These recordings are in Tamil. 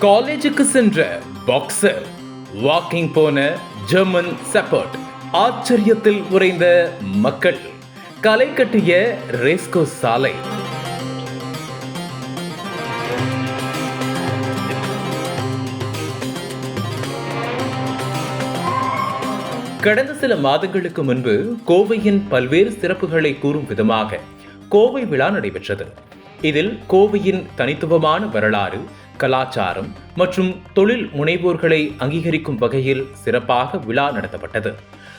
காலேஜுக்கு சென்ற பாக்ஸர் வாக்கிங் போன ஜெர்மன் செப்பர்ட் ஆச்சரியத்தில் உறைந்த மக்கள் கலை கட்டிய ரேஸ்கோ சாலை. கடந்த சில மாதங்களுக்கு முன்பு கோவையின் பல்வேறு சிறப்புகளை கூறும் விதமாக கோவை விழா நடைபெற்றது. இதில் கோவையின் தனித்துவமான வரலாறு கலாச்சாரம் மற்றும் தொழில் முனைவோர்களை அங்கீகரிக்கும் வகையில் சிறப்பாக விழா நடத்தப்பட்டது.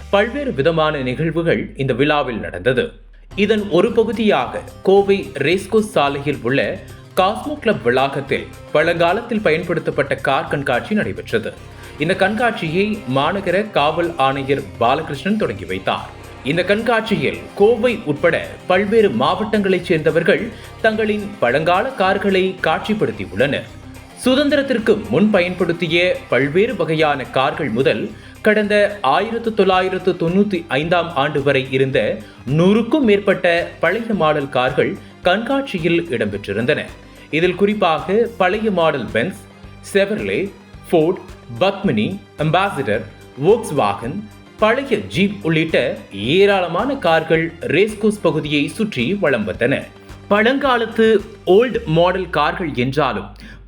பல்வேறு விதமான நிகழ்வுகள் இந்த விழாவில் நடந்தது. இதன் ஒரு பகுதியாக கோவை ரேஸ்கோஸ் சாலையில் உள்ள காஸ்மோ கிளப் வளாகத்தில் பழங்காலத்தில் பயன்படுத்தப்பட்ட கார் கண்காட்சி நடைபெற்றது. இந்த கண்காட்சியை மாநகர காவல் ஆணையர் பாலகிருஷ்ணன் தொடங்கி வைத்தார். இந்த கண்காட்சியில் கோவை உட்பட பல்வேறு மாவட்டங்களைச் சேர்ந்தவர்கள் தங்களின் பழங்கால கார்களை காட்சிப்படுத்தியுள்ளனர். சுதந்திரத்திற்கு முன் பயன்படுத்திய பல்வேறு வகையான கார்கள் முதல் கடந்த ஆயிரத்து தொள்ளாயிரத்து தொண்ணூற்றி ஐந்தாம் ஆண்டு வரை இருந்த நூறுக்கும் மேற்பட்ட பழைய மாடல் கார்கள் கண்காட்சியில் இடம்பெற்றிருந்தன. இதில் குறிப்பாக பழைய model Benz Chevrolet Ford Padmini Ambassador Volkswagen பழைய ஜீப் உள்ளிட்ட ஏராளமான கார்கள் ரேஸ்கோஸ் பகுதியை சுற்றி வலம் வந்தன. பழங்காலத்து ஓல்ட் மாடல் கார்கள் என்றாலும்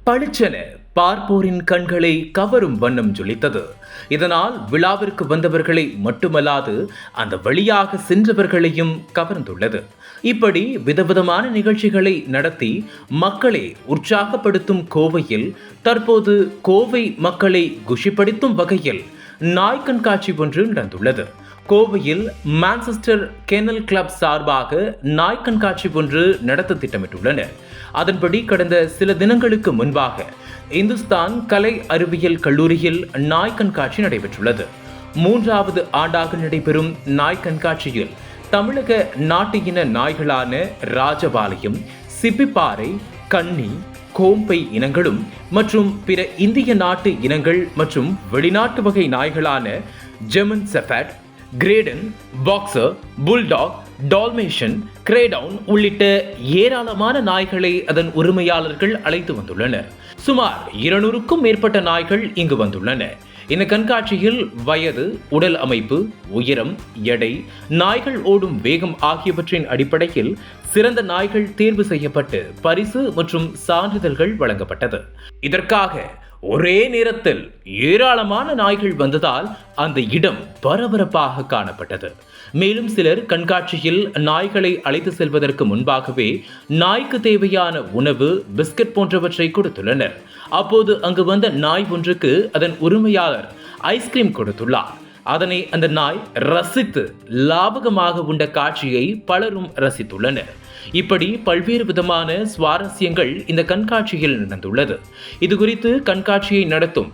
பளிச்சென பார்ப்போரின் கண்களை கவரும் வண்ணம் ஜொலித்தது. இதனால் விழாவிற்கு வந்தவர்களை மட்டுமல்லாது அந்த வழியாக சென்றவர்களையும் கவர்ந்துள்ளது. இப்படி விதவிதமான நிகழ்ச்சிகளை நடத்தி மக்களை உற்சாகப்படுத்தும் கோவையில் தற்போது கோவை மக்களை குஷிப்படுத்தும் வகையில் நாய் கண்காட்சி ஒன்று நடந்துள்ளது. கோவையில் மான்செஸ்டர் கெனல் கிளப் சார்பாக நாய் கண்காட்சி ஒன்று நடத்த திட்டமிட்டுள்ளனர் அதன்படி கடந்த சில தினங்களுக்கு முன்பாக இந்துஸ்தான் கலை அறிவியல் கல்லூரியில் நாய் கண்காட்சி நடைபெற்றுள்ளது. மூன்றாவது ஆண்டாக நடைபெறும் நாய் கண்காட்சியில் தமிழக நாட்டு இன நாய்களான ராஜபாளையம் சிப்பிப்பாறை கன்னி கோம்பை இனங்களும் மற்றும் பிற இந்திய நாட்டு இனங்கள் மற்றும் வெளிநாட்டு வகை நாய்களான German shepherd great Dane boxer bulldog Dalmatian great Dane உள்ளிட்ட ஏராளமான நாய்களை அதன் உரிமையாளர்கள் அழைத்து வந்துள்ளனர். சுமார் இருநூறுக்கும் மேற்பட்ட நாய்கள் இங்கு வந்துள்ளன. இந்த கண்காட்சியில் வயது உடல் அமைப்பு உயரம் எடை நாய்கள் ஓடும் வேகம் ஆகியவற்றின் அடிப்படையில் சிறந்த நாய்கள் தேர்வு செய்யப்பட்டு பரிசு மற்றும் சான்றிதழ்கள் வழங்கப்பட்டது. இதற்காக ஒரே நேரத்தில் ஏராளமான நாய்கள் வந்ததால் அந்த இடம் பரபரப்பாக காணப்பட்டது. மேலும் சிலர் கண்காட்சியில் நாய்களை அழைத்து செல்வதற்கு முன்பாகவே நாய்க்கு தேவையான உணவு பிஸ்கட் போன்றவற்றை கொடுத்துள்ளனர். அப்போது அங்கு வந்த நாய் ஒன்றுக்கு அதன் உரிமையாளர் ஐஸ்கிரீம் கொடுத்துள்ளார். அதனை அந்த நாய் ரசித்து லாபகமாக உண்ட காட்சியை பலரும் ரசித்துள்ளனர். இப்படி பல்வேறு விதமான சுவாரஸ்யங்கள் இந்த கண்காட்சியில் நடந்துள்ளது இது குறித்து கண்காட்சியை நடத்தும்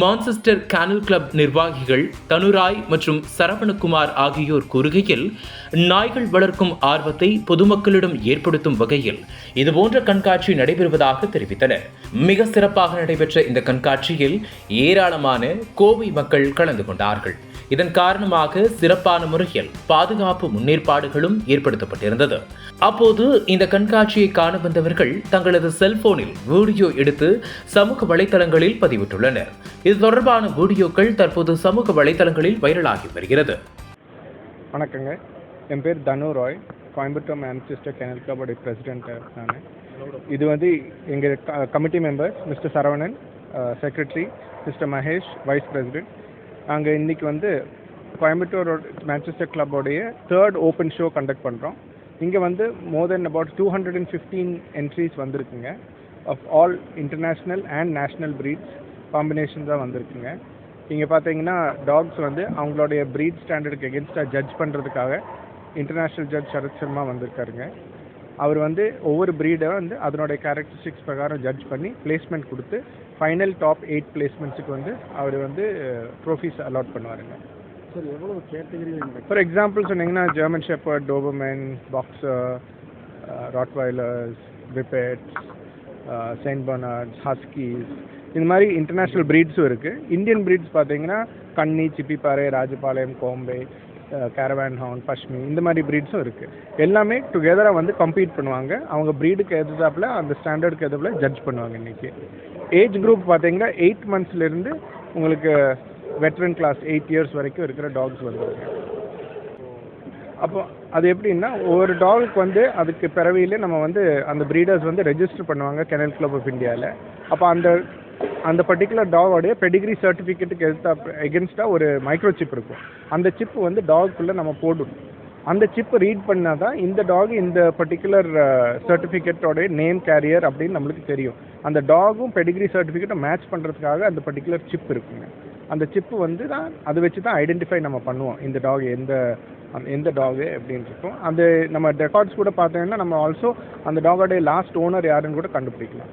மான்செஸ்டர் கேனல் கிளப் நிர்வாகிகள் தனுராய் மற்றும் சரவணகுமார் ஆகியோர் கூறுகையில் நாய்கள் வளர்க்கும் ஆர்வத்தை பொதுமக்களிடம் ஏற்படுத்தும் வகையில் இதுபோன்ற கண்காட்சி நடைபெறுவதாக தெரிவித்தனர். மிக சிறப்பாக நடைபெற்ற இந்த கண்காட்சியில் ஏராளமான கோவை மக்கள் கலந்து கொண்டார்கள். இதன் காரணமாக சிறப்பான முறையில் பாதுகாப்பு முன்னேற்பாடுகளும் ஏற்படுத்தப்பட்டிருந்தது. அப்போது இந்த கண்காட்சியை காண வந்தவர்கள் தங்களது செல்போனில் வீடியோ எடுத்து சமூக வலைதளங்களில் பதிவிட்டுள்ளனர். இது தொடர்பான வீடியோக்கள் தற்போது சமூக வலைதளங்களில் வைரலாகி வருகிறது. வணக்கங்க. என் பேர் தனு ராய். கோயம்புத்தூர் மேன்செஸ்டர் கெனல் கிளபோடைய பிரசிடென்ட் நான். இது வந்து எங்கள் committee members mister Saravanan secretary mister Mahesh vice president நாங்கள் இன்றைக்கி வந்து கோயம்புத்தூரோட மேன்செஸ்டர் கிளப்போடைய தேர்ட் ஓப்பன் ஷோ கண்டக்ட் பண்ணுறோம் இங்கே வந்து more than about two hundred and fifteen entries வந்திருக்குங்க of all international and national breeds காம்பினேஷன்ஸாக வந்திருக்குங்க. இங்கே பார்த்தீங்கன்னா டாக்ஸ் வந்து அவங்களுடைய ப்ரீட் ஸ்டாண்டர்டுக்கு எகென்ஸ்டாக ஜட்ஜ் பண்ணுறதுக்காக இன்டர்நேஷ்னல் ஜட்ஜ் சரத் சர்மா வந்திருக்காருங்க. அவர் வந்து ஒவ்வொரு ப்ரீடை வந்து அதனுடைய கேரக்டரிஸ்டிக்ஸ் பிரகாரம் ஜட்ஜ் பண்ணி பிளேஸ்மெண்ட் கொடுத்து ஃபைனல் டாப் எயிட் பிளேஸ்மெண்ட்ஸுக்கு வந்து அவர் வந்து ட்ரோஃபீஸ் அலாட் பண்ணுவாருங்க. சார் நடக்கும் ஃபார் எக்ஸாம்பிள் சொன்னீங்கன்னா German shepherd Doberman boxer rottweilers whippets Saint Bernards huskies இந்த மாதிரி இன்டர்நேஷ்னல் ப்ரீட்ஸும் இருக்குது இந்தியன் ப்ரீட்ஸ் பார்த்தீங்கன்னா கன்னி சிப்பிப்பாறை ராஜபாளையம் கோம்பை கேரவேன் ஹார்ன் பஷ்மி இந்த மாதிரி ப்ரீட்ஸும் இருக்குது எல்லாமே டுகெதராக வந்து கம்பீட் பண்ணுவாங்க. அவங்க ப்ரீடுக்கு எதிர்த்தாப்பில் அந்த ஸ்டாண்டர்டுக்கு எதிர்ப்பில் ஜட்ஜ் பண்ணுவாங்க இன்றைக்கி ஏஜ் குரூப் பார்த்தீங்கன்னா எயிட் மந்த்ஸ்லேருந்து உங்களுக்கு வெட்ரன் கிளாஸ் எயிட் இயர்ஸ் வரைக்கும் இருக்கிற டாக்ஸ் வந்துருங்க அப்போ அது எப்படின்னா ஒவ்வொரு டாகுக்கு வந்து அதுக்கு பிறவியிலே நம்ம வந்து அந்த ப்ரீடர்ஸ் வந்து ரெஜிஸ்டர் பண்ணுவாங்க கெனல் கிளப் ஆஃப் இந்தியாவில் அப்போ அந்த அந்த பர்டிகுலர் டாகோடைய பெடிகிரி சர்டிஃபிகேட்டுக்கு எதிர்த்தா எகென்ஸ்டாக ஒரு மைக்ரோ சிப் இருக்கும். அந்த சிப் வந்து டாகுக்குள்ளே நம்ம போடணும். அந்த சிப் ரீட் பண்ணால் தான் இந்த டாக் இந்த பர்டிகுலர் சர்டிஃபிகேட்டோடைய நேம் கேரியர் அப்படின்னு நம்மளுக்கு தெரியும். அந்த டாகும் பெடிகிரி சர்டிஃபிகேட்டும் மேட்ச் பண்ணுறதுக்காக அந்த பர்டிகுலர் சிப் இருக்குங்க. அந்த சிப்பு வந்து தான் அதை வச்சு தான் ஐடென்டிஃபை நம்ம பண்ணுவோம். இந்த டாக் எந்த எந்த டாகு அப்படின்னு இருக்கும். அந்த நம்ம ரெக்கார்ட்ஸ் கூட பார்த்தோம்னா நம்ம ஆல்சோ அந்த டாகோடைய லாஸ்ட் ஓனர் யாருன்னு கூட கண்டுபிடிக்கலாம்.